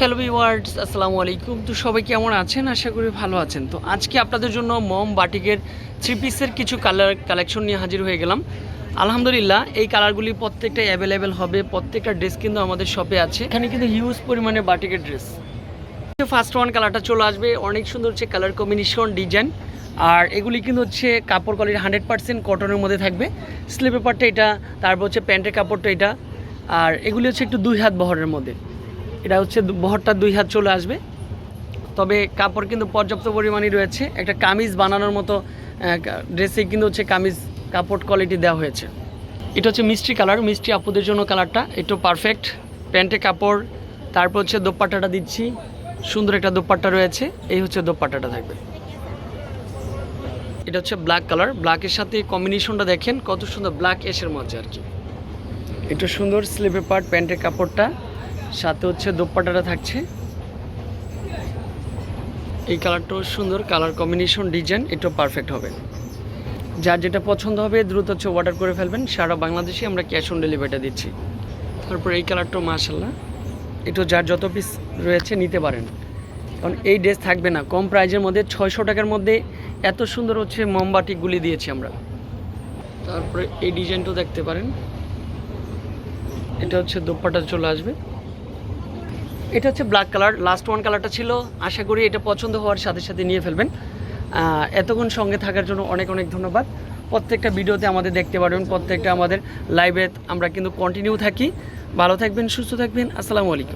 Hello viewers আসসালামু আলাইকুম। তো সবাই কেমন আছেন? আশা করি ভালো আছেন। তো আজকে আপনাদের জন্য মম বাটিকের থ্রি পিসের কিছু কালার কালেকশন নিয়ে হাজির হয়ে গেলাম। আলহামদুলিল্লাহ, এই কালারগুলি প্রত্যেকটাই অ্যাভেলেবেল হবে। প্রত্যেকটা ড্রেস কিন্তু আমাদের শপে আছে। এখানে কিন্তু হিউজ পরিমাণে বাটিকের ড্রেস ফার্স্ট ওয়ান কালারটা চলে আসবে। অনেক সুন্দর হচ্ছে কালার কম্বিনেশন ডিজাইন আর এগুলি কিন্তু হচ্ছে কাপড় কোয়ালিটি হান্ড্রেড পার্সেন্ট কটনের মধ্যে থাকবে। স্লিপ পেপারটা এটা, তারপর হচ্ছে প্যান্টের কাপড়টা এটা। আর এগুলি হচ্ছে একটু দুই হাত বহরের মধ্যে। এটা হচ্ছে বহরটা দুই হাত চলে আসবে। তবে কাপড় কিন্তু পর্যাপ্ত পরিমাণে রয়েছে। একটা কামিজ বানানোর মতো ড্রেসে কিন্তু হচ্ছে কামিজ কাপড় কোয়ালিটি দেওয়া হয়েছে। এটা হচ্ছে মিষ্টি কালার, মিষ্টি আপুদের জন্য কালারটা। একটু পারফেক্ট প্যান্টে কাপড়, তারপর হচ্ছে দোপাট্টাটা দিচ্ছি। সুন্দর একটা দোপাট্টা রয়েছে। এই হচ্ছে দোপাট্টাটা থাকবে। এটা হচ্ছে ব্ল্যাক কালার ব্ল্যাকের সাথে কম্বিনেশনটা দেখেন, কত সুন্দর ব্ল্যাক এসের মধ্যে আর কি। একটু সুন্দর স্লিপে পার্ট প্যান্টের কাপড়টা। সাথে হচ্ছে দোপাট্টাটা থাকছে। এই কালারটাও সুন্দর, কালার কম্বিনেশন, ডিজাইন একটু পারফেক্ট হবে। যার যেটা পছন্দ হবে, দ্রুত হচ্ছে অর্ডার করে ফেলবেন। সারা বাংলাদেশে আমরা ক্যাশ অন ডেলিভারিটা দিচ্ছি। তারপর এই কালারটাও মাশাল্লাহ একটু যার যত পিস রয়েছে, নিতে পারেন। কারণ এই ড্রেস থাকবে না। কম প্রাইজের মধ্যে ছয়শো টাকার মধ্যে এত সুন্দর হচ্ছে মোমবাতিগুলি দিয়েছি আমরা। তারপরে এই ডিজাইনটাও দেখতে পারেন। এটা হচ্ছে দোপাটা চলে আসবে। এটা হচ্ছে ব্ল্যাক কালার লাস্ট ওয়ান কালারটা ছিল। আশা করি এটা পছন্দ হওয়ার সাথে সাথে নিয়ে ফেলবেন। এতক্ষণ সঙ্গে থাকার জন্য অনেক অনেক ধন্যবাদ। প্রত্যেকটা ভিডিওতে আমাদের দেখতে পারবেন, প্রত্যেকটা আমাদের লাইভে আমরা কিন্তু কন্টিনিউ থাকি। ভালো থাকবেন, সুস্থ থাকবেন। আসসালামু আলাইকুম।